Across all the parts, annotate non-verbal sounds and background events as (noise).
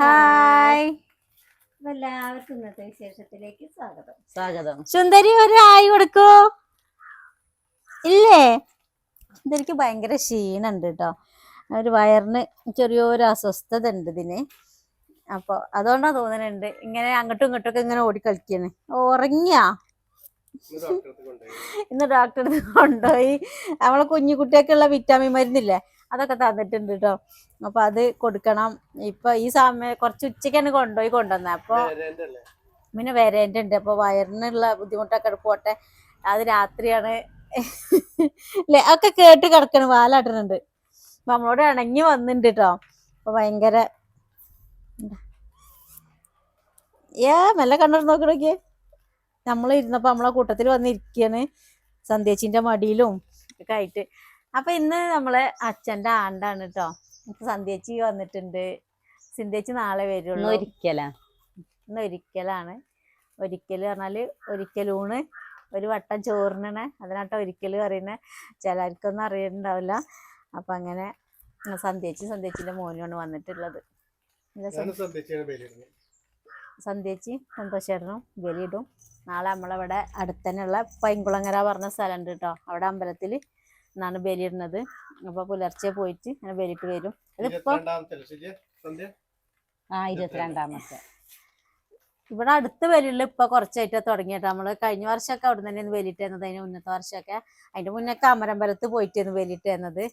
Hi. എല്ലാവർക്കും ഇന്നത്തെ വിശേഷത്തിലേക്ക് സ്വാഗതം. സ്വാഗതം. സുന്ദരി ഒരു ഹായ് കൊടുക്കൂ. ഇല്ലേ? സുന്ദരിക്ക് ഭയങ്കര ക്ഷീണുണ്ട് കേട്ടോ ഒരു വയറിന് ചെറിയൊരു അസ്വസ്ഥത ഉണ്ട് ഇതിന്. അപ്പോൾ അതുകൊണ്ടാ തോന്നുന്നുണ്ട് ഇങ്ങനെ അങ്ങോട്ടും ഇങ്ങോട്ടും ഒക്കെ ഇങ്ങനെ ഓടി കളിക്കാണ്. ഉറങ്ങിയാ? ഇന്ന് ഡോക്ടറെ അടുത്ത് കൊണ്ടുപോയി. നമ്മളെ കുഞ്ഞു കുട്ടിയൊക്കെയുള്ള വിറ്റാമിൻ മരുന്നില്ലേ? അതൊക്കെ തന്നിട്ടുണ്ട് കേട്ടോ അപ്പൊ അത് കൊടുക്കണം. ഇപ്പൊ ഈ സമയം കുറച്ച് ഉച്ചയ്ക്കാണ് കൊണ്ടുപോയി കൊണ്ടുവന്നത്. അപ്പൊ പിന്നെ ഉണ്ട് അപ്പൊ വയറിനുള്ള ബുദ്ധിമുട്ടൊക്കെ പോട്ടെ. അത് രാത്രിയാണ്. അല്ലേ ഒക്കെ കേട്ട് കിടക്കണ്. വാലാട്ടുന്നുണ്ട് അപ്പൊ നമ്മളോട് ഇണങ്ങി വന്നിട്ടുണ്ട് കേട്ടോ അപ്പൊ ഭയങ്കര ഏ മെല്ലെ കണ്ണു നോക്കണോക്കിയേ നമ്മൾ ഇരുന്നപ്പോ നമ്മളെ കൂട്ടത്തിൽ വന്നിരിക്കാണ് സന്ധ്യച്ചിന്റെ മടിയിലും ഒക്കെ ആയിട്ട്. അപ്പൊ ഇന്ന് നമ്മളെ അച്ഛന്റെ ആണ്ടാണ് കേട്ടോ ഇപ്പൊ സന്ധ്യച്ചി വന്നിട്ടുണ്ട്. സിന്ധ്യച്ചി നാളെ വരുള്ളൂ. ഒരിക്കലാ. ഇന്ന് ഒരിക്കലാണ്. ഒരിക്കൽ പറഞ്ഞാൽ ഒരിക്കലൂണ്. ഒരു വട്ടം ചോറിനെ അതിനാട്ടോ ഒരിക്കൽ പറയുന്നത് ചിലർക്കൊന്നും അറിയണ്ടാവില്ല. അപ്പൊ അങ്ങനെ സന്ധ്യച്ചി സന്ധ്യച്ചിന്റെ മോനുമാണ് വന്നിട്ടുള്ളത്. സന്ധ്യേച്ചി സന്തോഷേട്ടനും ബലിയിടും. നാളെ നമ്മളവിടെ അടുത്തന്നെയുള്ള പൈങ്കുളങ്ങര പറഞ്ഞ സ്ഥലമുണ്ട് കേട്ടോ അവിടെ അമ്പലത്തിൽ നിന്നാണ് ബലിയിടുന്നത്. അപ്പൊ പുലർച്ചെ പോയിട്ട് അങ്ങനെ ബലിയിട്ട് വരും. ഇതിപ്പോ ആ ഇരുപത്തിരണ്ടാമത്തെ. ഇവിടെ അടുത്ത് വലിയുള്ള ഇപ്പൊ കുറച്ചായിട്ട് തുടങ്ങിയിട്ട് നമ്മൾ കഴിഞ്ഞ വർഷമൊക്കെ അവിടെ തന്നെയാണ് വലിയിട്ട് തന്നത്. അതിന് മുന്നത്തെ വർഷമൊക്കെ അതിന്റെ മുന്നൊക്കെ അമരമ്പലത്ത് പോയിട്ടായിരുന്നു വലിയിട്ട് തന്നത്.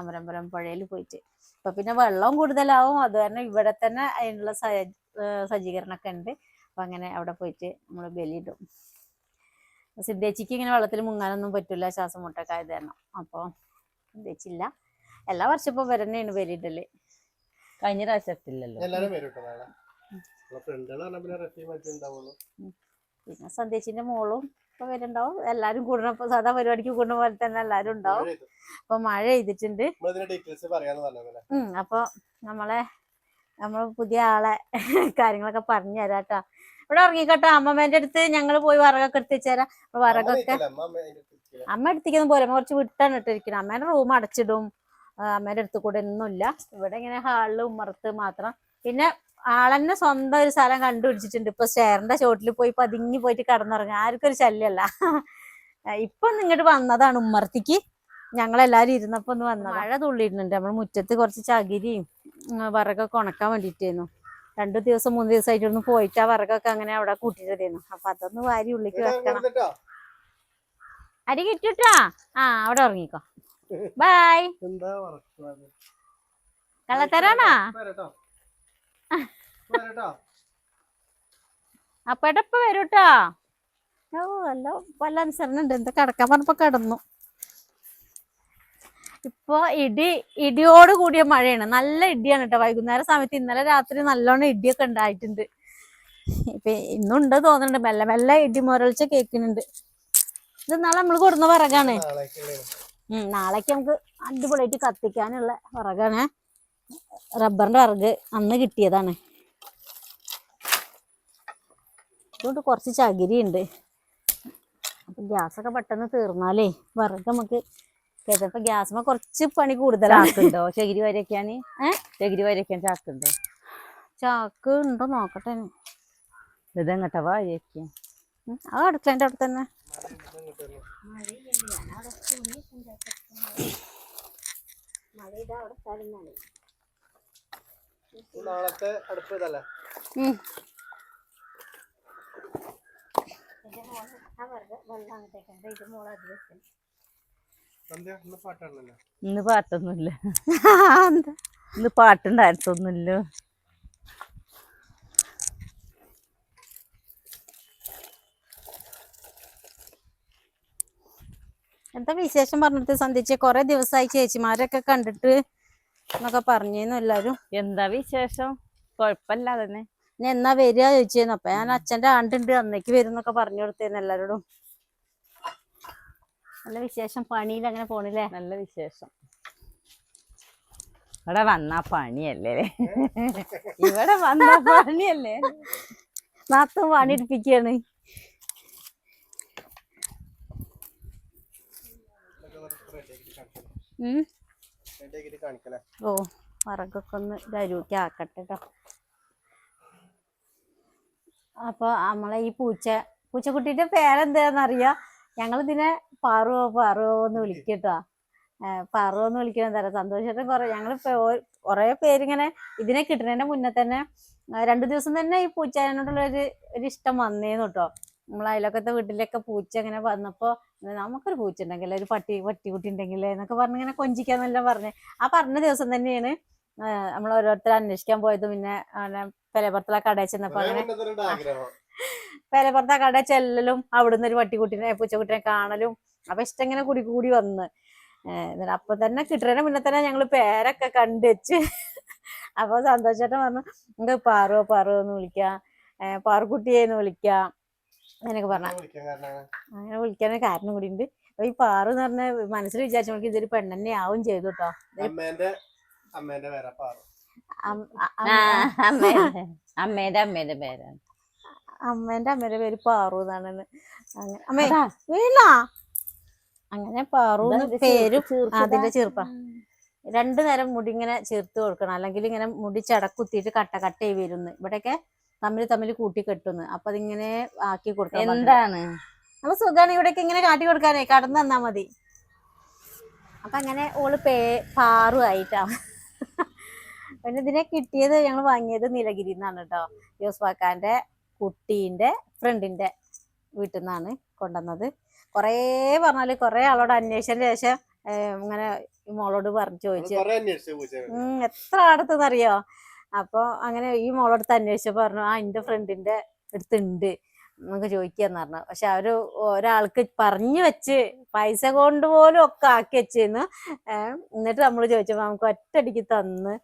അമരമ്പലം പുഴയിൽ പോയിട്ട്. ഇപ്പൊ പിന്നെ വെള്ളം കൂടുതലാവും. അത് കാരണം ഇവിടെ തന്നെ അതിനുള്ള സജ്ജീകരണമൊക്കെ ഉണ്ട്. അപ്പൊ അങ്ങനെ അവിടെ പോയിട്ട് നമ്മൾ ബലിയിടും. സിദ്ധേച്ചിക്ക് ഇങ്ങനെ വെള്ളത്തിൽ മുങ്ങാനൊന്നും പറ്റില്ല ശ്വാസം മുട്ടൊക്കെ ആയത് കാരണം. അപ്പോൾ സിദ്ധേച്ചില്ല. എല്ലാ വർഷം ഇപ്പൊ വരന്നെയാണ് വരിയിട്ടൽ കഴിഞ്ഞ പ്രാവശ്യത്തില്ലല്ലോ പിന്നെ സന്ദേശിന്റെ മോളും ഇപ്പൊ വരുന്നുണ്ടാവും. എല്ലാരും കൂടണപ്പോ സാധാ പരിപാടിക്ക് കൂടുന്ന പോലെ തന്നെ എല്ലാരും ഉണ്ടാവും. അപ്പൊ മഴ ചെയ്തിട്ടുണ്ട് അപ്പൊ നമ്മളെ നമ്മൾ പുതിയ ആളെ (laughs) കാര്യങ്ങളൊക്കെ പറഞ്ഞു തരാം കേട്ടോ. ഇവിടെ ഇറങ്ങിക്കട്ടെ. അമ്മമ്മേന്റെ അടുത്ത് ഞങ്ങൾ പോയി വറകൊക്കെ എടുത്ത് വെച്ചേരാം അപ്പൊ വറകൊക്കെ അമ്മ എടുത്തിരിക്കുന്ന പോലെ അമ്മ കുറച്ച് വിട്ടാണ് ഇട്ടിരിക്കുന്നത്. അമ്മേന്റെ റൂം അടച്ചിടും. അമ്മേന്റെ അടുത്ത് കൂടെ ഒന്നുമില്ല. ഇവിടെ ഇങ്ങനെ ഹാളിൽ ഉമ്മറത്ത് മാത്രം. പിന്നെ ആളെന്നെ സ്വന്തം ഒരു സ്ഥലം കണ്ടുപിടിച്ചിട്ടുണ്ട്. ഇപ്പൊ സ്റ്റെയറിന്റെ ചോട്ടിൽ പോയി പതുങ്ങി പോയിട്ട് കിടന്നുറങ്ങുക ആർക്കും ഒരു ശല്യമല്ല ഇപ്പൊ ഇങ്ങോട്ട് വന്നതാണ് ഉമ്മർത്തിക്ക് ഞങ്ങളെല്ലാരും ഇരുന്നപ്പോ ഒന്ന് വന്നത്. മഴ തുള്ളിയിട്ടുണ്ട്. നമ്മൾ മുറ്റത്ത് കുറച്ച് ചകിരിയും വറകൊക്കെ വിറകൊക്കെ ഉണക്കാൻ വേണ്ടിയിട്ടായിരുന്നു. രണ്ടു ദിവസം മൂന്ന് ദിവസം ഒന്ന് പോയിട്ട് ആ വിറകൊക്കെ അങ്ങനെ അവിടെ കൂട്ടിട്ടു അപ്പൊ അതൊന്ന് വാരി ഉള്ളിക്ക് വെക്കണം. അരി കിട്ടൂട്ടാ? ആ അവിടെ ഉറങ്ങിക്കോ. ബായ് കള്ളത്തരാണോ? (laughs) അപ്പേട്ടപ്പ വരൂട്ടോ. ഓ അല്ല വല്ല അനുസരണം ഉണ്ട്. എന്താ കിടക്കാൻ പറഞ്ഞപ്പോ കിടന്നു. ഇപ്പൊ ഇടി ഇടിയോട് കൂടിയ മഴയാണ്. നല്ല ഇടിയാണ് കേട്ടോ വൈകുന്നേര സമയത്ത് ഇന്നലെ രാത്രി നല്ലോണം ഇടിയൊക്കെ ഉണ്ടായിട്ടുണ്ട്. ഇപ്പൊ ഇന്നുണ്ട് തോന്നുന്നുണ്ട്. മെല്ലെ മെല്ലെ ഇടി മുരൾച്ച കേക്കുന്നുണ്ട് ഇത് നാളെ നമ്മൾ കൊടുന്ന വിറകാണ്. നാളേക്ക് നമുക്ക് അടിപൊളിയായിട്ട് കത്തിക്കാനുള്ള വിറകാണ്. റബ്ബറിന്റെ വിറക് അന്ന് കിട്ടിയതാണ്. അതുകൊണ്ട് കുറച്ച് ചകിരി ഉണ്ട് അപ്പൊ ഗ്യാസൊക്കെ പെട്ടെന്ന് തീർന്നാലേ വിറക് നമുക്ക് കേട്ടപ്പോ ഗ്യാസ്മ കുറച്ച് പണി കൂടുതൽ ചാക്കുണ്ടോ? (laughs) ചകിരി വരയ്ക്കാന് ഏ? ചകിരി വരയ്ക്കാൻ ചാക്കുണ്ടോ? ചാക്ക് ഉണ്ടോ നോക്കട്ടെ ഇത് ഇതെങ്ങട്ടാ വരയ്ക്കാൻ ആ അത് അടുക്കളേന്റെ അവിടെ തന്നെ. നാളത്തെ അടുപ്പ് ഇതല്ലേ ഉം. സന്ധ്യ ഇന്ന് പാട്ടാണല്ലോ ഇന്ന് പാട്ടൊന്നുമില്ല. എന്താ? ഇന്ന് പാട്ടുണ്ടായിട്ടൊന്നുമില്ല എന്താ വിശേഷം പറഞ്ഞിട്ട് സന്ധിച്ച് കൊറേ ദിവസമായി ചേച്ചിമാരൊക്കെ കണ്ടിട്ട് എന്നൊക്കെ പറഞ്ഞേന്നു എല്ലാരും. എന്താ വിശേഷം? കൊഴപ്പല്ലാതെ തന്നെ. എന്നാ വരിക ചോദിച്ചേന്നു. അപ്പൊ ഞാൻ അച്ഛന്റെ ആണ്ടുണ്ട് അന്നേക്ക് വരും എന്നൊക്കെ പറഞ്ഞു കൊടുത്തേന്ന് എല്ലാരോടും. നല്ല വിശേഷം. പണിയിൽ അങ്ങനെ പോണില്ലേ? നല്ല വിശേഷം. ഇവിടെ വന്നാ പണിയല്ലേ? ഇവിടെ വന്നാ പണിയല്ലേ? നാത്തും പണി എടുപ്പിക്കാണ്. ഓ വിറകൊക്കെ ഒന്ന് ഇതരൂക്കി ആക്കട്ടെ കേട്ടോ അപ്പൊ നമ്മളെ ഈ പൂച്ച പൂച്ചക്കുട്ടിയുടെ പേരെന്താന്നറിയാ? ഞങ്ങൾ ഇതിനെ പാറുവോ പാറുവോ എന്ന് വിളിക്കട്ടോ പാറുവോ എന്ന് വിളിക്കണം തരാം സന്തോഷത്തെ കുറെ ഞങ്ങൾ കുറെ പേരിങ്ങനെ ഇതിനെ കിട്ടുന്നതിന്റെ മുന്നേ തന്നെ രണ്ടു ദിവസം തന്നെ ഈ പൂച്ചേനോടുള്ള ഒരു ഒരു ഇഷ്ടം വന്നേന്നു കേട്ടോ നമ്മൾ അയലൊക്കത്തെ വീട്ടിലൊക്കെ പൂച്ച ഇങ്ങനെ വന്നപ്പോ നമുക്കൊരു പൂച്ച ഉണ്ടെങ്കിൽ ഒരു പട്ടി പട്ടിക്കുട്ടി ഉണ്ടെങ്കിൽ എന്നൊക്കെ പറഞ്ഞ് ഇങ്ങനെ കൊഞ്ചിക്കാന്നെല്ലാം പറഞ്ഞ്. ആ പറഞ്ഞ ദിവസം തന്നെയാണ് നമ്മൾ ഓരോരുത്തർ അന്വേഷിക്കാൻ പോയത്. പിന്നെ പെലപ്പുറത്തുള്ള കടയിൽ ചെന്നപ്പോ അങ്ങനെ പേരപ്പുറത്ത് ആ കട ചെല്ലലും അവിടുന്ന് ഒരു പട്ടിക്കുട്ടിനെ പൂച്ചക്കുട്ടിനെ കാണലും അപ്പൊ ഇഷ്ടം ഇങ്ങനെ കൂടി കൂടി വന്ന് എന്നിട്ട് അപ്പൊ തന്നെ കിട്ടുന്നതിന് മുന്നേ തന്നെ ഞങ്ങൾ പേരൊക്കെ കണ്ടുവച്ച് (laughs) അപ്പൊ സന്തോഷേട്ടൻ പറഞ്ഞു നിങ്ങൾക്ക് പാറോ പാറോ എന്ന് വിളിക്കാം. പാറുക്കുട്ടിയെന്ന് പാറുക്കുട്ടിയെ എന്ന് വിളിക്കാം. അങ്ങനെയൊക്കെ പറഞ്ഞ. വിളിക്കാൻ അങ്ങനെ വിളിക്കാനൊരു കാരണം കൂടി ഉണ്ട് അപ്പൊ ഈ പാറു എന്ന് പറഞ്ഞ മനസ്സിൽ വിചാരിച്ചു നമുക്ക് ഇതൊരു പെണ്ണെന്നെ ആവും ചെയ്തു കേട്ടോ അമ്മേന്റെ അമ്മേന്റെ പേരാണ്. അമ്മേന്റെ അമ്മയുടെ പേര് പാറു എന്നാണ് അങ്ങനെ. അമ്മേ. വീണ? അങ്ങനെ പാറു പേര് അതിന്റെ ചീർപ്പ. രണ്ടു നേരം മുടി ഇങ്ങനെ ചേർത്ത് കൊടുക്കണം. അല്ലെങ്കിൽ ഇങ്ങനെ മുടി ചടക്കുത്തിയിട്ട് കട്ട കട്ടയായി വരുന്നു. ഇവിടെയൊക്കെ തമ്മിൽ തമ്മിൽ കൂട്ടി കെട്ടുന്നു. അപ്പൊ അതിങ്ങനെ ആക്കി കൊടുക്കണം എന്താണ്? നല്ല സുഖാണ്. ഇവിടെയൊക്കെ ഇങ്ങനെ കാട്ടി കൊടുക്കാനേ. കടന്നു തന്നാ മതി. അപ്പൊ അങ്ങനെ ഓൾ പേ പാറു ആയിട്ടാ. പിന്നെ ഇതിനെ കിട്ടിയത് ഞങ്ങൾ വാങ്ങിയത് നീലഗിരി എന്നാണ് കേട്ടോ ജോസ് പാക്കാന്റെ കുട്ടീന്റെ ഫ്രണ്ടിന്റെ വീട്ടിൽ നിന്നാണ് കൊണ്ടുവന്നത്. കുറേ പറഞ്ഞാൽ കുറേ ആളോട് അന്വേഷിച്ചതിന് ശേഷം ഇങ്ങനെ ഈ മോളോട് പറഞ്ഞു ചോദിച്ചു. എത്ര അന്വേഷിച്ചു പൂച്ച അപ്പോൾ അങ്ങനെ ഈ മോളടുത്ത് അന്വേഷിച്ചപ്പോൾ പറഞ്ഞു ആ എന്റെ ഫ്രണ്ടിന്റെ അടുത്തുണ്ട് നമുക്ക് ചോദിക്കാന്ന് പറഞ്ഞു. പക്ഷെ അവർ ഒരാൾക്ക് പറഞ്ഞു വെച്ച് പൈസ കൊണ്ട് പോലും ഒക്കെ ആക്കി വെച്ചിരുന്നു എന്നിട്ട് നമ്മൾ ചോദിച്ചപ്പോൾ നമുക്ക് ഒറ്റയടിക്ക് തന്ന്.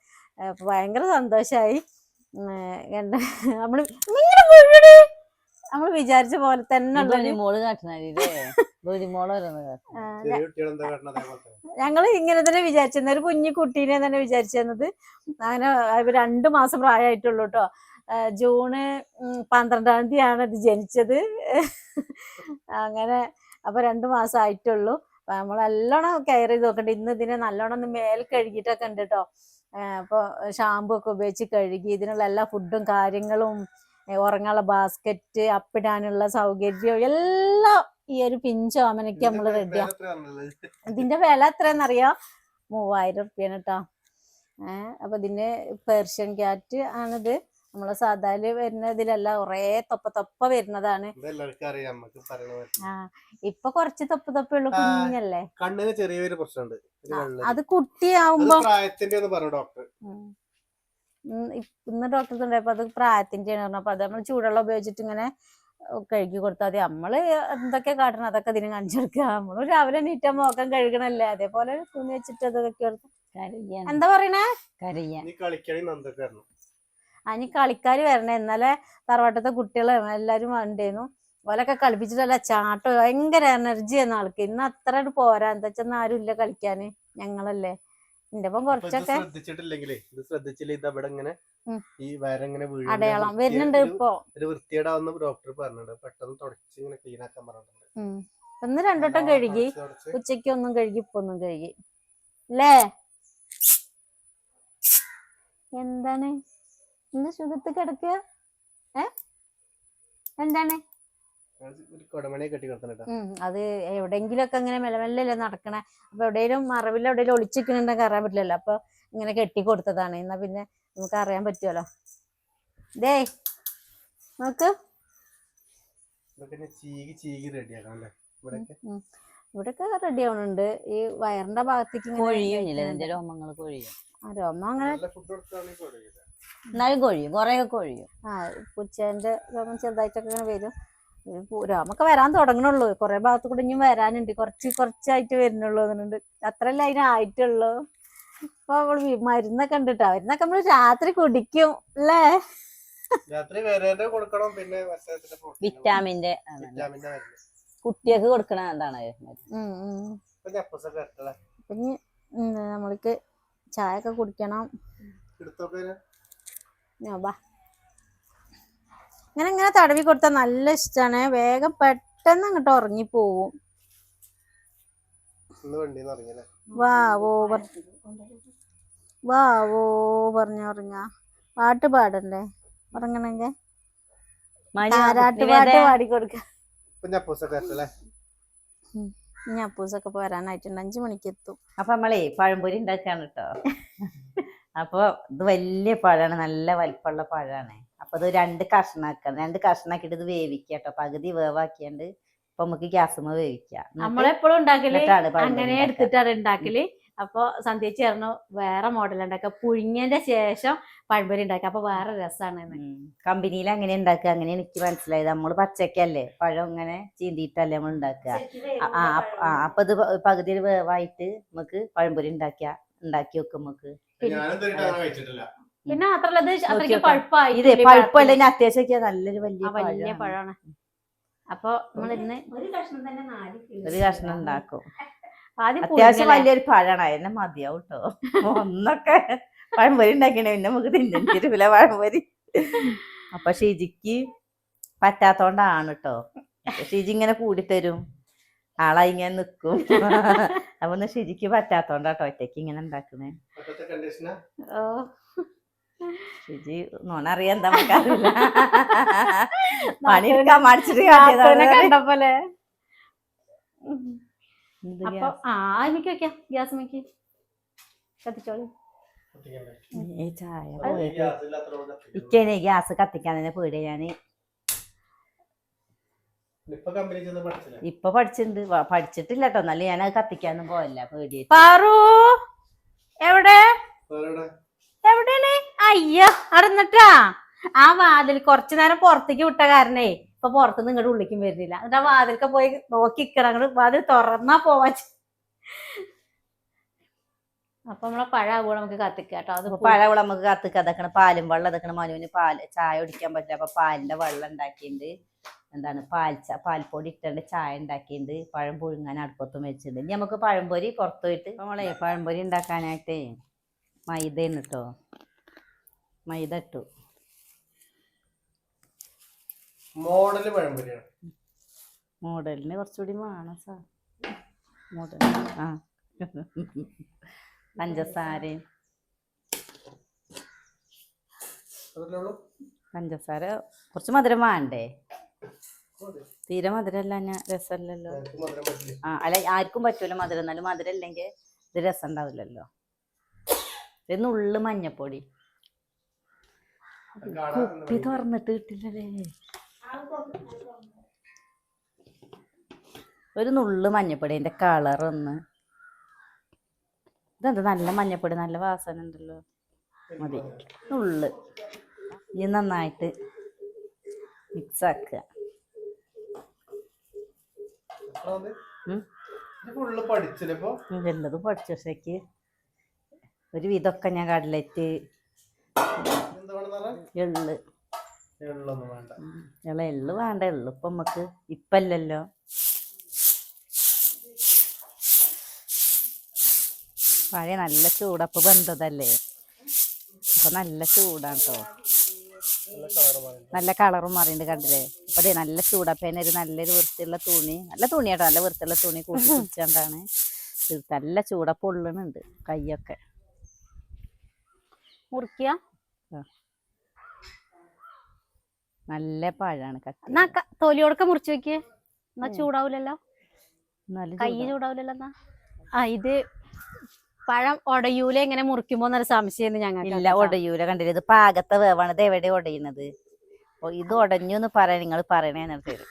ഭയങ്കര സന്തോഷായി. കണ്ട നമ്മൾ നമ്മൾ വിചാരിച്ച പോലെ തന്നെ ഞങ്ങൾ ഇങ്ങനെ തന്നെ വിചാരിച്ചിരുന്നത് ഒരു കുഞ്ഞു കുട്ടീനെ തന്നെ വിചാരിച്ചിരുന്നത്. അങ്ങനെ രണ്ടു രണ്ട് മാസം പ്രായമായിട്ടുള്ളൂ കേട്ടോ ജൂണ് ഉം, പന്ത്രണ്ടാം തീയതിയാണ് ഇത് ജനിച്ചത്. അങ്ങനെ അപ്പൊ രണ്ടു മാസം ആയിട്ടുള്ളൂ. അപ്പൊ നമ്മൾ നല്ലോണം കെയർ ചെയ്ത് നോക്കണ്ട. ഇന്ന് ഇതിനെ നല്ലോണം ഒന്ന് മേൽ കഴുകിട്ടൊക്കെ ഉണ്ട് കേട്ടോ അപ്പൊ ഷാമ്പു ഒക്കെ ഉപയോഗിച്ച് കഴുകി ഇതിനുള്ള എല്ലാ ഫുഡും കാര്യങ്ങളും ഉറങ്ങാനുള്ള ബാസ്ക്കറ്റ് അപ്പിടാനുള്ള സൗകര്യവും എല്ലാം ഈ ഒരു പിഞ്ചോ അമ്മനൊക്കെ നമ്മൾ റെഡിയാ? ഇതിന്റെ വില എത്രയെന്നറിയോ മൂവായിരം റുപ്യാണ് കേട്ടോ ഏഹ് അപ്പൊ ഇതിന്റെ പേർഷ്യൻ ക്യാറ്റ് ആണിത്. നമ്മളെ സാധാരണ വരുന്ന ഇതിലല്ല കുറേ തൊപ്പ തൊപ്പ വരുന്നതാണ്. ഇത് അറിയാം നമുക്ക് പറയണ ആ ഇപ്പൊ കുറച്ച് തൊപ്പ തൊപ്പുള്ള. കുഞ്ഞല്ലേ? കണ്ണിന് ചെറിയൊരു പ്രശ്നമുണ്ട്. അത് കുട്ടിയാവുമ്പോ ഇന്ന് ഡോക്ടർ ഉണ്ടായപ്പോ അത് പ്രായത്തിന്റെയാണ് പറഞ്ഞു അപ്പൊ അത് നമ്മൾ ചൂടുവെള്ളം ഉപയോഗിച്ചിട്ട് ഇങ്ങനെ കഴുകി കൊടുത്താൽ മതി. നമ്മൾ എന്തൊക്കെ കാട്ടണം അതൊക്കെ അതിന് കാണിച്ചു കൊടുക്കുക. നമ്മൾ രാവിലെ നീറ്റാ മോക്കം കഴുകണല്ലേ? അതേപോലെ തുണി വെച്ചിട്ട് അതൊക്കെ എന്താ പറയണേ? കരയാൻ നീ കളിക്കാർ വരണേ. ഇന്നലെ തറവാട്ടത്തെ കുട്ടികൾ എല്ലാവരും ഉണ്ടായിരുന്നു ഓലൊക്കെ കളിപ്പിച്ചിട്ടല്ല ചാട്ടം ഭയങ്കര എനർജി ആണ് ആൾക്ക്. ഇന്ന് അത്ര പോരാ. എന്താ വെച്ചാൽ ആരും ഇല്ല കളിക്കാന്. ഞങ്ങളല്ലേ. എന്റെ ഒപ്പം കുറച്ചൊക്കെ ശ്രദ്ധിച്ചിട്ടില്ലെങ്കിലേ ഇത് ശ്രദ്ധിച്ചില്ല? ഇത് അവിടെ ഇങ്ങനെ. ഈ വയറങ്ങനെ അടയാളം വരുന്നുണ്ട് ഇപ്പൊ. ഒരു വൃത്തിയേടാവുന്ന ഡോക്ടർ പറഞ്ഞിട്ടുണ്ട്. പെട്ടെന്ന് തുടച്ച് ഇങ്ങനെ ക്ലീൻ ആക്കാൻ പറഞ്ഞിട്ടുണ്ട്. ഒന്ന് രണ്ടോട്ടം കഴുകി. ഉച്ചയ്ക്ക് ഒന്നും കഴുകി ഇപ്പൊ ഒന്നും കഴുകി. അല്ലേ എന്താണ്? ഇന്ന് സുഖത്ത് കിടക്കുക ഏ? എന്താണ്? ഒരു കൊടമണിയെ കെട്ടി കിടത്തണട്ടോ അത് എവിടെങ്കിലൊക്കെ ഇങ്ങനെ മെല്ലെ മെല്ലെ നടക്കണേ. അപ്പൊ എവിടെയും മറവില്ല എവിടെയും ഒളിച്ചിരിക്കണുണ്ടെങ്കിൽ അറിയാൻ പറ്റില്ലല്ലോ. അപ്പൊ ഇങ്ങനെ കെട്ടി കൊടുത്തതാണ്. എന്നാ പിന്നെ നമുക്ക് അറിയാൻ പറ്റുമല്ലോ ദേ നോക്ക്. ഇവിടൊക്കെ റെഡി ആവണുണ്ട്. ഈ വയറിന്റെ ഭാഗത്തേക്ക് ആ രോമം അങ്ങനെ എന്നാലും കൊഴിയും കുറെയൊക്കെ കൊഴിയും. ആ പുച്ചേന്റെ രോമം ചെറുതായിട്ടൊക്കെ ഇങ്ങനെ വരും. രോമൊക്കെ വരാൻ തുടങ്ങണുള്ളൂ. കുറെ ഭാഗത്ത് കൂടെ ഇനിയും വരാനുണ്ട്. കുറച്ച് കുറച്ചായിട്ട് വരുന്നുള്ളൂ എന്നുണ്ട്. അത്രല്ലേ അതിനായിട്ടുള്ളൂ അപ്പൊ അവൾ മരുന്നൊക്കെ ഉണ്ട് കേട്ടോ മരുന്നൊക്കെ നമ്മൾ രാത്രി കുടിക്കും അല്ലേ? രാത്രി കൊടുക്കണം പിന്നെ വിറ്റാമിന്റെ കുട്ടികൾക്ക് കൊടുക്കണ എന്താണ്. ഇപ്പൊ ഉം, നമ്മൾക്ക് ചായ ഒക്കെ കുടിക്കണം ഇങ്ങനെ ഇങ്ങനെ ഇങ്ങനെ തടവി കൊടുത്താൽ നല്ല ഇഷ്ടമാണ് വേഗം പെട്ടെന്ന് അങ്ങോട്ട് ഉറങ്ങി പോവും. വാവോ ഓ പറ ഓ പറഞ്ഞ ഉറങ്ങ. പാട്ട് പാടണ്ടേ? ഉറങ്ങണെങ്കിൽ താരാട്ട് പാട്ട് പാടിക്കൊടുക്ക. ഇനി അപ്പൂസൊക്കെ വരാനായിട്ടുണ്ട്. അഞ്ചു മണിക്ക് എത്തും. അപ്പൊ നമ്മളേ പഴംപൊരി ഉണ്ടാക്കാണ് കേട്ടോ അപ്പൊ ഇത് വലിയ പഴമാണ് നല്ല വലിപ്പമുള്ള പഴമാണ് അപ്പൊ ഇത് രണ്ട് കഷ്ണാക്കണം. രണ്ട് കഷ്ണാക്കിയിട്ട് ഇത് വേവിക്കുക കേട്ടോ. പകുതി വേവാക്കിയാണ്ട് ഇപ്പൊ നമുക്ക് ഗ്യാസുമ്മ വേവിക്കാം നമ്മളെപ്പോഴും ഉണ്ടാക്കൽ അങ്ങനെ. എടുത്തിട്ടാണ് ഉണ്ടാക്കൽ. അപ്പൊ സന്ധ്യച്ച് പറഞ്ഞു വേറെ മോഡൽ ഉണ്ടാക്കുക പുഴുങ്ങിയതിന്റെ ശേഷം പഴംപൊരി ഉണ്ടാക്കുക അപ്പൊ വേറെ രസമാണ് കമ്പനിയിൽ അങ്ങനെ ഉണ്ടാക്കുക. അങ്ങനെ എനിക്ക് മനസ്സിലായത്. നമ്മൾ പച്ചക്കല്ലേ? പഴം ഇങ്ങനെ ചീന്തിയിട്ടല്ലേ നമ്മൾ ഉണ്ടാക്കുക. ആ, അപ്പ- ഇത് പകുതിയിൽ പകുതി വേവായിട്ട് നമുക്ക് പഴംപൊരി ഉണ്ടാക്കിയ ഉണ്ടാക്കി വെക്കും നമുക്ക് പിന്നെ മാത്രല്ല. പഴുപ്പായി. ഇതേ പഴുപ്പല്ല ഇനി അത്യാവശ്യം നല്ലൊരു വലിയ വലിയ പഴമാണ്. അപ്പൊ നമ്മൾ ഇന്ന് ഒരു കഷ്ണം തന്നെ നാല് ഒരു കഷ്ണം ഉണ്ടാക്കും. അത്യാവശ്യം. വലിയൊരു പഴമാണ് എന്നെ മതിയാവും കേട്ടോ ഒന്നൊക്കെ പഴംപൊരി ഉണ്ടാക്കണേ. പിന്നെ നമുക്ക് തിന്നിട്ടില്ല പഴംപൊരി. അപ്പൊ ഷിജിക്ക് പറ്റാത്തോണ്ടാണ് കേട്ടോ ഷിജി ഇങ്ങനെ കൂടിത്തരും. ആളാ ഇങ്ങനെ നിക്കും. (laughs) അപ്പൊ ഒന്ന് ഷിജിക്ക് പറ്റാത്തോണ്ടാട്ടോ ഒറ്റയ്ക്ക് ഇങ്ങനെ ഉണ്ടാക്കണേ കണ്ടീഷനാ ഓ, ഷിജി നോണറിയാൻ എന്താ മക്കാറില്ല (laughs) പണിയെടുക്കാൻ മടിച്ചിട്ട് കണ്ടപ്പോലെ. ഇത് അപ്പൊ ആ മിക്ക വെക്കാം. ഗ്യാസ് മിക്ക്. കത്തിച്ചോളി. ചായ. ഇക്കേനെ ഗ്യാസ് കത്തിക്കാൻ തന്നെ പേടിയ ഞാൻ. ഇപ്പൊ കമ്പനി ചെന്ന് പഠിച്ചില്ല? ഇപ്പൊ പഠിച്ചിട്ടുണ്ട് പഠിച്ചിട്ടില്ല കേട്ടോ എന്നാലും ഞാൻ അത് കത്തിക്കാനൊന്നും പോവല്ല. പേടി പാറു! എവിടെ? എവിടെയാണ്? അയ്യോ അടന്നിട്ടാ ആ വാതിൽ കുറച്ചു നേരം പുറത്തേക്ക് വിട്ട കാരണേ ഇപ്പൊ പുറത്തുനിന്ന് ഇങ്ങോട്ട് ഉള്ളിക്കും വരുന്നില്ല. എന്നിട്ട് ആ വാതിലൊക്കെ പോയി നോക്കിക്കണം. അങ്ങോട്ട് വാതിൽ തുറന്നാ പോവാ ചെ- അപ്പൊ നമ്മളെ പഴാകുമ്പോൾ നമുക്ക് കത്തിക്കാം കേട്ടോ അത് അപ്പൊ കൂടെ നമുക്ക് കത്തിക്കാം അതൊക്കെ പാലും വെള്ളം അതൊക്കെ മനുവിന് പാൽ ചായ കുടിക്കാൻ പറ്റില്ല. അപ്പൊ പാലിന്റെ വെള്ളം ഉണ്ടാക്കിയിട്ടുണ്ട് എന്താണ് പാൽ പാൽപ്പൊടി ഇട്ടേണ്ട ചായ ഉണ്ടാക്കിയിട്ടുണ്ട് പഴം പുഴുങ്ങാൻ അടുപ്പത്തും വെച്ചിട്ടുണ്ട് ഇനി നമുക്ക് പഴംപൊരി പുറത്തു പോയിട്ട് നമ്മളെ പഴംപൊരി ഉണ്ടാക്കാനായിട്ടേ മൈദ കേട്ടോ മൈദ ഇട്ടു. മോഡൽ പഴംപൊരിയാണ് മോഡലിന് കുറച്ചുകൂടി വേണം സാർ മോഡൽ. ആ. പഞ്ചസാരയും പഞ്ചസാര കുറച്ച് മധുരം വേണ്ടേ. തീരെ മധുരമല്ല ഞാൻ രസമല്ലല്ലോ. ആ അല്ല ആർക്കും പറ്റൂല മധുരം. എന്നാലും മധുരം ഇല്ലെങ്കിൽ ഇത് രസം ഉണ്ടാവില്ലല്ലോ. പിന്നെ ഉള്ളു മഞ്ഞപ്പൊടി. കുപ്പി തുറന്നിട്ട് കിട്ടില്ലല്ലേ? ഒരു നുള്ളു മഞ്ഞപ്പൊടി അതിന്റെ കളർ ഒന്ന് ഇതെന്താ? നല്ല മഞ്ഞപ്പൊടി നല്ല വാസന ഉണ്ടല്ലോ. മതി. ഉള്ളു. ഇത് നന്നായിട്ട് മിക്സ് ആക്കുക എത്ര വന്ന്? ഉം. ഇത് ഫുള്ള് പഠിച്ചില്ല ഇപ്പൊ ഇതെല്ലതും പഠിച്ച. പക്ഷേക്ക് ഒരു വിധമൊക്കെ ഞാൻ കടലറ്റ് എള്ള്. എള്ള എള്ള് വേണ്ട. എള്ള് ഇപ്പൊ നമുക്ക് ഇപ്പല്ലല്ലോ. പഴയ നല്ല ചൂടപ്പ് ബന്ധതല്ലേ അപ്പൊ നല്ല ചൂടാണ് കേട്ടോ നല്ല കളറ് മാറിണ്ട് കണ്ടില്ലേ? അപ്പൊ അതെ നല്ല ചൂടപ്പേനെ ഒരു നല്ലൊരു വൃത്തിയുള്ള തുണി നല്ല തുണി കേട്ടോ നല്ല വൃത്തിയുള്ള തുണി കൂട്ടി പിടിച്ചോണ്ടാണ് നല്ല ചൂടപ്പ് ഉള്ളണുണ്ട് കൈയൊക്കെ മുറിക്കുക നല്ല പഴാണ് തോലിയോടൊക്കെ എന്നാ മുറിച്ച് വെക്കേ. എന്നാ ചൂടാവൂലല്ലോ? കൈ ചൂടാ. ചൂടാവൂലല്ലോ എന്നാ? ആ ഇത് പഴം ഒടയൂല എങ്ങനെ മുറിക്കുമ്പോ എന്നൊരു സംശയം ഞങ്ങൾ ഇല്ല ഒടയൂല കണ്ടില്ല? ഇത് പാകത്തെ വേവാണ് ഇത് എവിടെ ഒടയുന്നത് ഇത് ഒടഞ്ഞു എന്ന് പറയാൻ നിങ്ങൾ പറയണേ തരും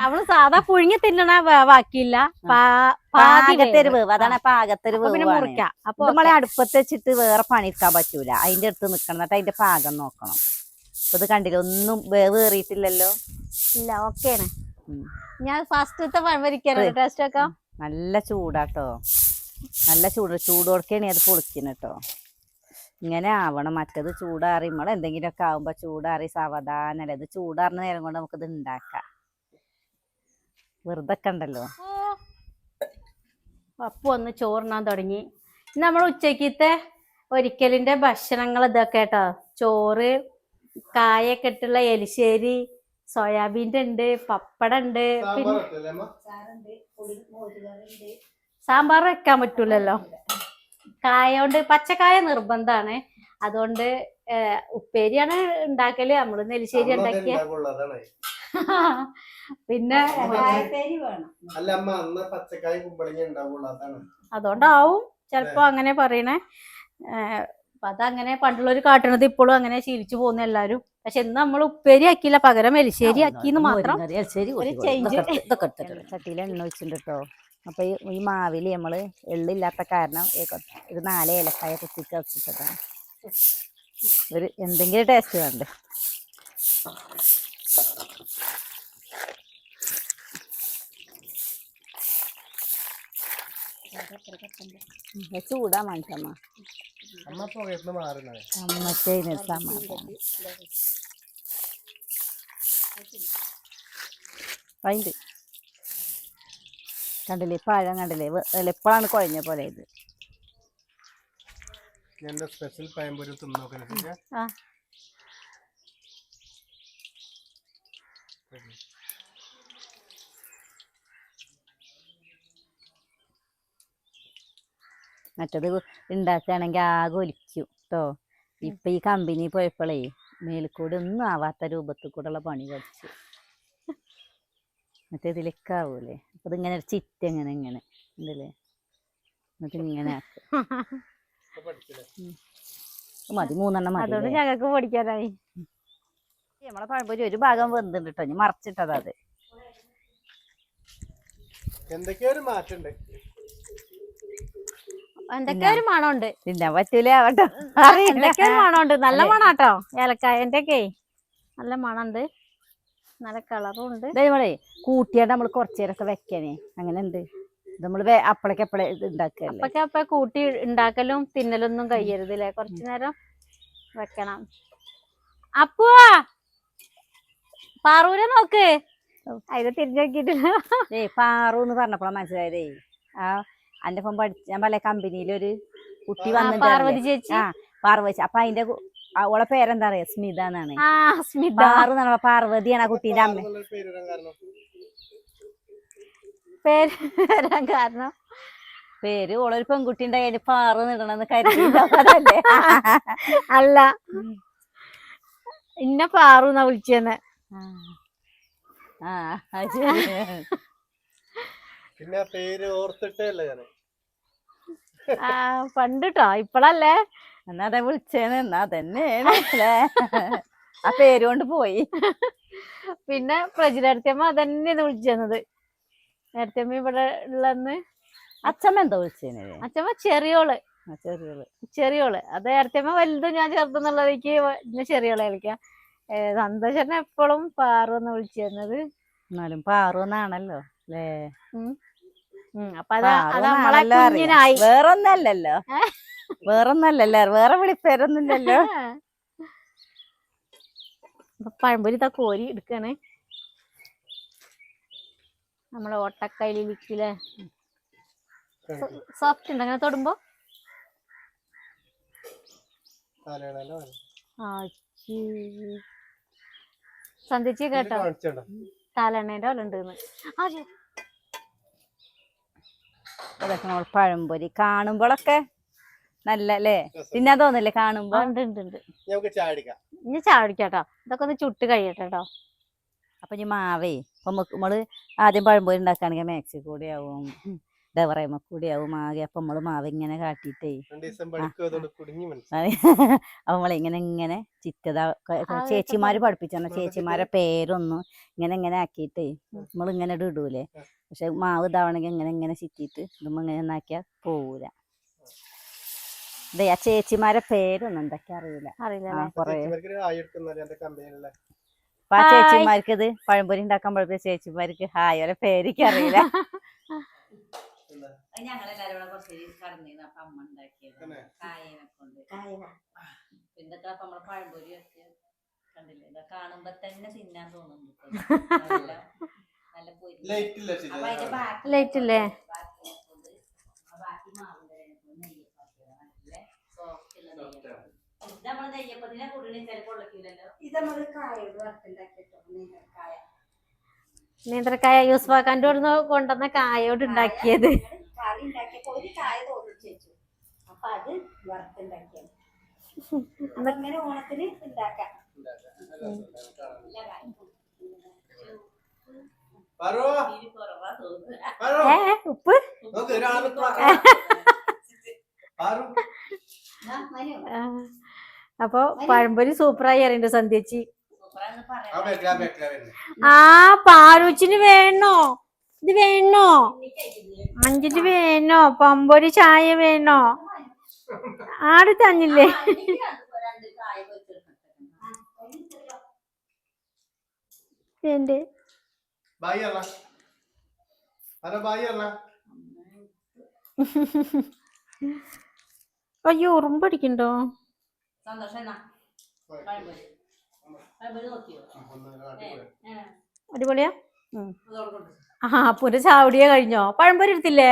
അവൾ സാധാ പുഴുങ്ങി തിന്നണ വേവാക്കിയില്ല പാ- പാതി പാകത്തെ ഒരു വേവ്. വേവ്. അതാണ് പാകത്തെ ഒരു വേവാണ്. മുറിക്കാം. അപ്പൊ നമ്മളെ അടുപ്പത്ത് വെച്ചിട്ട് വേറെ പണിയെടുക്കാൻ പറ്റൂല. അതിന്റെ അടുത്ത് നിക്കണം. എന്നിട്ട് അതിന്റെ പാകം നോക്കണം. അപ്പൊ ഇത് കണ്ടില്ല? ഒന്നും വേവ് ഏറിയിട്ടില്ലല്ലോ ഇല്ല ഓക്കേ. ഞാൻ ഫസ്റ്റത്തെ പഴം ഇത്. ടേസ്റ്റ് ഒക്കെ നല്ല ചൂടാട്ടോ. നല്ല ചൂട് ചൂടോടക്കാണ് അത് പൊളിക്കുന്നത് കേട്ടോ ഇങ്ങനെ ആവണം. മറ്റത് ചൂടാറി നമ്മൾ എന്തെങ്കിലുമൊക്കെ ആവുമ്പോൾ ചൂടാറി സാവധാനല്ലേ. ഇത് ചൂടാറുന്ന നേരം കൊണ്ട് നമുക്കിത് ഉണ്ടാക്കാം വെറുതെ ഉണ്ടല്ലോ അപ്പൊ ഒന്ന് ചോറിനാൻ തുടങ്ങി. നമ്മൾ ഉച്ചക്കത്തെ ഒരിക്കലിന്റെ ഭക്ഷണങ്ങൾ ഇതൊക്കെ കേട്ടോ ചോറ് കായൊക്കെ ഇട്ടുള്ള എലിശ്ശേരി സോയാബീന്റെ ഉണ്ട് പപ്പടം ഉണ്ട് പിന്നെ സാമ്പാർ വെക്കാൻ പറ്റൂലല്ലോ. കായ കൊണ്ട് പച്ചക്കായ നിർബന്ധമാണ് അതുകൊണ്ട് ഉപ്പേരിയാണ് ഉണ്ടാക്കൽ. നമ്മൾ നെല്ലിശ്ശേരി ഉണ്ടാക്കിയ. പിന്നെ കായപ്പേരി വേണം. അല്ല അമ്മ അന്ന് പച്ചക്കായ കുമ്പളങ്ങ ഉണ്ടാവുള്ളൂ അതുകൊണ്ടാവും ചെലപ്പോ അങ്ങനെ പറയണേ. അപ്പൊ അതങ്ങനെ പണ്ടുള്ളവർ കാട്ടണത് ഇപ്പോഴും അങ്ങനെ ശീലിച്ചു പോകുന്ന എല്ലാരും. പക്ഷെ ഇന്ന് നമ്മൾ ഉപ്പേരി ആക്കിയില്ല പകരം എലിശ്ശേരി ആക്കിന്ന് മാത്രം ഒരു ചേഞ്ച് ചട്ടിയിൽ എണ്ണ ഒഴിച്ചിട്ടുണ്ട് കേട്ടോ അപ്പൊ ഈ- മാവിൽ നമ്മൾ നമ്മൾ എള്ളില്ലാത്ത കാരണം ഇത് നാല് ഏലക്കായ കുത്തിക്ക് വെച്ചിട്ടാണ് ഒരു എന്തെങ്കിലും ടേസ്റ്റ് വേണ്ടേ? ഇത് ചൂടാ മനുഷ്യമ്മ സമാധാനം. അതിന്റെ കണ്ടില്ലേ? പഴം കണ്ടില്ലേ? എളുപ്പമാണ് കുഴഞ്ഞ പോലെ ഇത്. എന്റെ സ്പെഷ്യൽ ആ. മറ്റത് ഉണ്ടാക്കുകയാണെങ്കിൽ ആകെ ഒലിക്കും കേട്ടോ ഇപ്പൊ ഈ കമ്പനി പോയപ്പോഴേ മേൽക്കൂടെ ഒന്നും ആവാത്ത രൂപത്തിൽ കൂടെയുള്ള പണി പഠിച്ചു. മറ്റേ ഇതിലേക്കാവൂലേ? ആവൂലേ അപ്പൊ ഇതിങ്ങനെ ഒരു ചിറ്റ ഇങ്ങനെ ഇങ്ങനെ ഉണ്ടല്ലേ? എന്നിട്ട് ഇങ്ങനെ മതി മൂന്നെണ്ണം മതി അതുകൊണ്ട്? ഞങ്ങൾക്ക് പഠിക്കാനായി. നമ്മളെ പഴംപൊരി ഒരു ഭാഗം വെന്തുണ്ട് കേട്ടോ ഇനി മറച്ചിട്ടതാ അത്. എന്തൊക്കെയോ ഒരു മാറ്റുണ്ട്. എന്തൊക്കെ ഒരു മണമുണ്ട്. തിന്നാൻ പറ്റൂല ആവട്ടോ. എന്തൊക്കെ ഒരു മണമുണ്ട്. നല്ല. മണാട്ടോ ഏലക്കായ. എന്റെ നല്ല മണമുണ്ട്. നല്ല കളറും ഉണ്ട് നമ്മളെ കൂട്ടിയാണ്ട് നമ്മൾ കുറച്ചു നേരമൊക്കെ വെക്കണേ അങ്ങനെ ഉണ്ട് നമ്മൾ അപ്പളേക്ക് അപ്പളെ ഇത് ഉണ്ടാക്കല്ലേ അപ്പൊക്കെ അപ്പൊ കൂട്ടി ഉണ്ടാക്കലും തിന്നലൊന്നും കഴിയരുത് അല്ലേ കുറച്ചു നേരം വെക്കണം. അപ്പുവാ! പാറൂരെ നോക്ക്. അതിനെ തിരിഞ്ഞു ഏ പാറു എന്ന് പറഞ്ഞപ്പോഴാ മനസ്സിലായതേ. ആ അന്റെ ഒപ്പം പഠിച്ച ഞാൻ പല കമ്പനിയിലൊരു കുട്ടി വന്നു പാർവതി ചേച്ചി. ആ പാർവതി അപ്പൊ അതിന്റെ ഓളെ പേരെന്താ പറയാ സ്മിത എന്നാണ്. ആ സ്മിത. പാറു എന്നാണ്. പാർവതിയാണ് ആ കുട്ടീന്റെ അമ്മ. പേര് വരാൻ കാരണം. പേര് ഓളൊരു പെൺകുട്ടിന്റെ കയ്യിൽ പാറു നിടണമെന്ന് കരുതി അല്ല. ഇന്ന പാറു എന്നാ വിളിച്ചെന്ന്. പിന്നെ പേര് ഓർത്തിട്ടേ അല്ലേ ഞാൻ ആ പണ്ടിട്ടോ. ഇപ്പളല്ലേ? എന്നാ അതെ വിളിച്ചേന്ന് എന്നാ തന്നെയാണ് അല്ലേ ആ പേര് കൊണ്ട് പോയി. പിന്നെ പ്രജിലടുത്തമ്മ അതന്നെയാണ് വിളിച്ചത് നേരത്തമ്മ ഇവിടെ ഉള്ളന്ന്. അച്ഛമ്മ എന്താ വിളിച്ചേന്? അച്ഛമ്മ ചെറിയോൾ. ചെറിയോൾ. ചെറിയോൾ. അത് നേരത്തമ്മ വലുതും ഞാൻ ചേർത്തെന്നുള്ളതേക്ക് പിന്നെ ചെറിയോളെ കളിക്കാം സന്തോഷനെ എപ്പോഴും പാറു എന്ന് വിളിച്ചിരുന്നത് എന്നാലും പാറു എന്നാണല്ലോ അല്ലേ? വേറൊന്നല്ലല്ലോ. വേറൊന്നല്ലല്ലോ വേറെ വിളിപ്പേരൊന്നുമില്ലല്ലോ. അപ്പൊ പഴംപൊരി ഇതാ കോരി എടുക്കണേ. നമ്മളെ ഓട്ടക്കയിലിരിക്കില്ലേ സോഫ്റ്റ് ഉണ്ട്? അങ്ങനെ തൊടുമ്പോ? സന്ധിച്ച് കേട്ടോ. തലണേന്റെ തലെണ്ണേന്റെ പോലെ ഉണ്ട് അതൊക്കെ നമ്മൾ പഴംപൊരി കാണുമ്പോഴൊക്കെ നല്ല അല്ലേ? പിന്നെ തോന്നില്ലേ കാണുമ്പോ? ഉണ്ട് ഉണ്ട് ഇനി ചാടിക്കാട്ടോ ഇതൊക്കെ ഒന്ന് ചുട്ട് കഴിയട്ടെ കേട്ടോ അപ്പൊ ഇനി മാവേ ഇപ്പൊ നമ്മക്ക് നമ്മൾ ആദ്യം പഴംപൊരി ഉണ്ടാക്കുകയാണെങ്കിൽ മാക്സി കൂടെ ആവും ഡവറേമ കൂടി ആവും ആകെ. അപ്പൊ നമ്മൾ മാവ് ഇങ്ങനെ അതുകൊണ്ട് (laughs) അപ്പൊ നമ്മൾ ഇങ്ങനെ ഇങ്ങനെ ചിറ്റത ചേച്ചിമാര് പഠിപ്പിച്ചാണ് വെള്ളത്തിൽ ചേച്ചിമാരെ പേരൊന്നും ഇങ്ങനെ ഇങ്ങനെ ആക്കിയിട്ടേ നമ്മൾ ഇങ്ങനെ ഇട് ഇടൂലേ. പക്ഷെ മാവ് ഇതാവണമെങ്കിൽ ഇങ്ങനെ ഇങ്ങനെ ചിറ്റിയിട്ട് ഇതുമ്പോ ഇങ്ങനെ ഒന്നാക്കിയാ പോവൂല. അതെ ആ ചേച്ചിമാരെ പേരൊന്നും എന്തൊക്കെ അറിയില്ല അറിയില്ല അപ്പൊ ആ ചേച്ചിമാർക്ക് ഇത് പഴംപൊരി ഉണ്ടാക്കാൻ പഠിപ്പിച്ച ചേച്ചിമാർക്ക് ഹായ് പേരിക്കറിയില്ല പേരിക്ക് അറിയില്ല. (laughs) ഞങ്ങളെല്ലാരും കൂടെ കുറച്ച് കറന്നിരുന്നു അപ്പൊ അമ്മ ഉണ്ടാക്കിയത് കായനെ കൊണ്ട്. കായ അപ്പൊ നമ്മളെ പഴംപൊരി ഒക്കെ കണ്ടില്ലേ? ഇതൊക്കെ കാണുമ്പോ തന്നെ തിന്നാൻ തോന്നുന്നു. നല്ല പൊരി അപ്പൊ അതിന്റെ ബാക്കി ലൈറ്റ് ഇല്ലേ ബാക്കി കൊണ്ട് ആ ബാക്കി മാവിന്റെ നെയ്യപ്പം ആക്കിയതാ. നല്ല soft ഉള്ള നെയ്യപ്പം. ഇത് നമ്മൾ നെയ്യപ്പത്തിനെ കൂടുതൽ ചിലപ്പോൾ ഉള്ളക്കില്ലല്ലോ ഇത് നമ്മൾ കായോട് വറുത്തുണ്ടാക്കിട്ടോ നീന്തൽക്കായ നീന്തൽക്കായ യൂസ്ഫാക്കാന്റെ അവിടുന്ന് കൊണ്ടുവന്ന കായോട് ഉണ്ടാക്കിയത്. കറി ഉണ്ടാക്കിയപ്പോ ഒരു ചായ തോന്നിച്ചു വെച്ചു അപ്പൊ അത് വറുത്തുണ്ടാക്കിയത്. അങ്ങനെ ഓണത്തിന് ഉണ്ടാക്കാം. പറോ പറോ ഏ ഉപ്പ്? അപ്പൊ പഴംപൊരി സൂപ്പറായി അറിയണ്ട് സന്ധ്യച്ചി? ആ പാലൂച്ചിന് വേണോ? ഇത് വേണോ? അഞ്ചിന് വേണോ? പമ്പൊരി ചായ വേണോ? ആട് തന്നില്ലേ? അല്ല. അയ്യോ ഉറുമ്പടിക്കണ്ടോ അടിപൊളിയാ. ആ പുന ചാവടിയ കഴിഞ്ഞോ? പഴംപൊരി എടുത്തില്ലേ?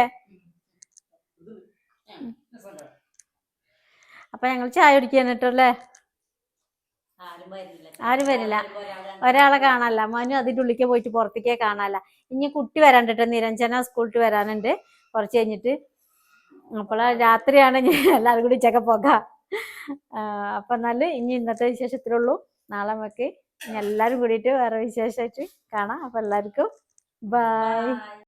അപ്പൊ ഞങ്ങൾ ചായ കുടിക്കാൻ കേട്ടല്ലേ ആരും വരില്ല ആരും വരില്ല. ഒരാളെ കാണാല്ല കാണാനല്ല. മനു അതിന്റെ ഉള്ളിലേക്ക് പോയിട്ട് പുറത്തേക്കേ കാണാനല്ല. ഇനി കുട്ടി വരാണ്ടിട്ട് നിരഞ്ജന സ്കൂളിട്ട് വരാനുണ്ട്. കുറച്ച് കഴിഞ്ഞിട്ട്. അപ്പോൾ രാത്രിയാണ് ഞാൻ എല്ലാവരും കൂടി ഉച്ചക്കെ പോകാം. അപ്പൊ എന്നാൽ ഇനി ഇന്നത്തെ വിശേഷത്തിലുള്ളൂ. നാളെ നമുക്ക് എല്ലാവരും കൂടിയിട്ട് വേറെ വിശേഷമായിട്ട് കാണാം. അപ്പൊ എല്ലാവർക്കും Bye. Bye.